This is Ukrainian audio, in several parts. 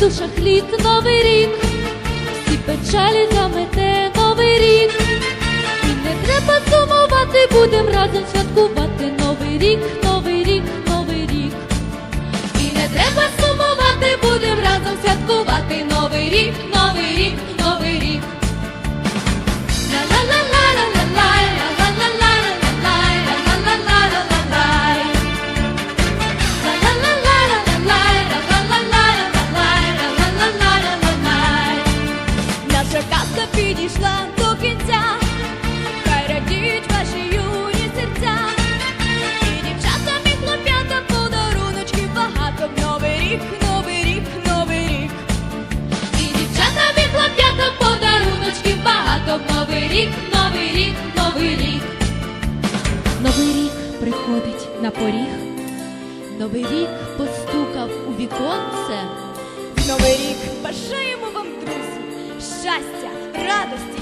душах літ новий рік, всі печалі замете новий рік. І не треба сумувати, будем разом святкувати новий рік, новий рік, новий рік. І не треба сумувати, будем разом святкувати новий рік, Рік, новий рік, новий рік. Новий рік приходить на поріг. Новий рік постукав у віконце. Новий рік бажаємо вам, друзі, щастя, радості,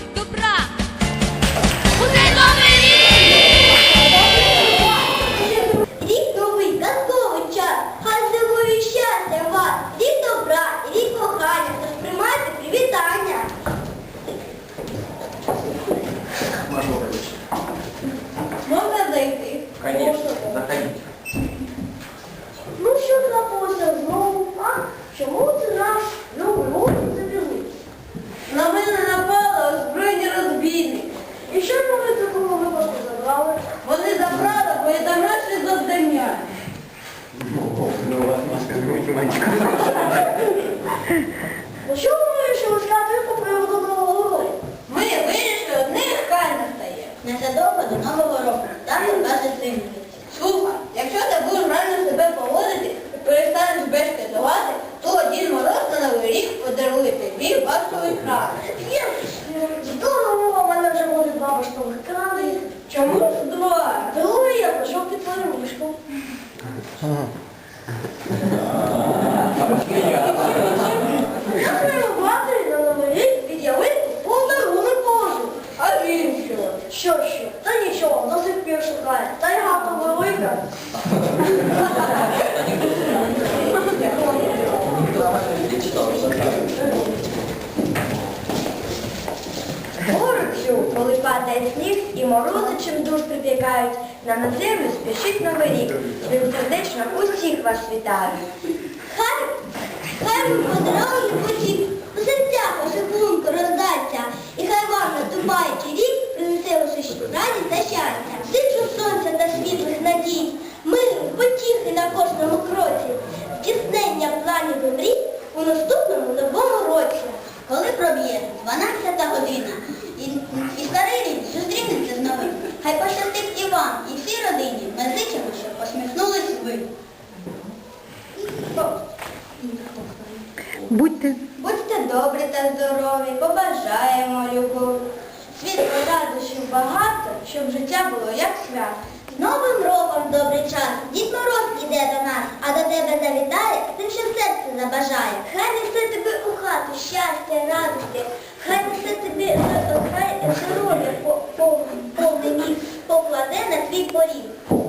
Можна зайти? Конечно, заходите. Ну що трапилося знову, а? Чому це наш рік завели? На мене напали озброєні розбійники. І що вони в такому випадку забрали? Вони забрали поєдиночне завдання. Ну ладно, ね。そうか。Гата коли падає сніг і морози чим душ припікають, на на землю спішить новий рік. Він сердечно усіх вас вітає. Хай, хай ви подарунки проб'є 12 година і, і старий рік зустрінеться з новим, хай пощастить і вам, і всій родині. Ми зичимо, щоб посміхнулись ви. Будьте Будьте добрі та здорові, побажаємо любов. Світло радощів багато, щоб життя було як свят. Новим роком добрий час, Дід Мороз іде до нас, а до тебе завітає, тим, що серце забажає. Хай несе тебе у хату, щастя, радості, хай несе тобі, хай здоров'я по- по- повний міг покладе на твій поріг.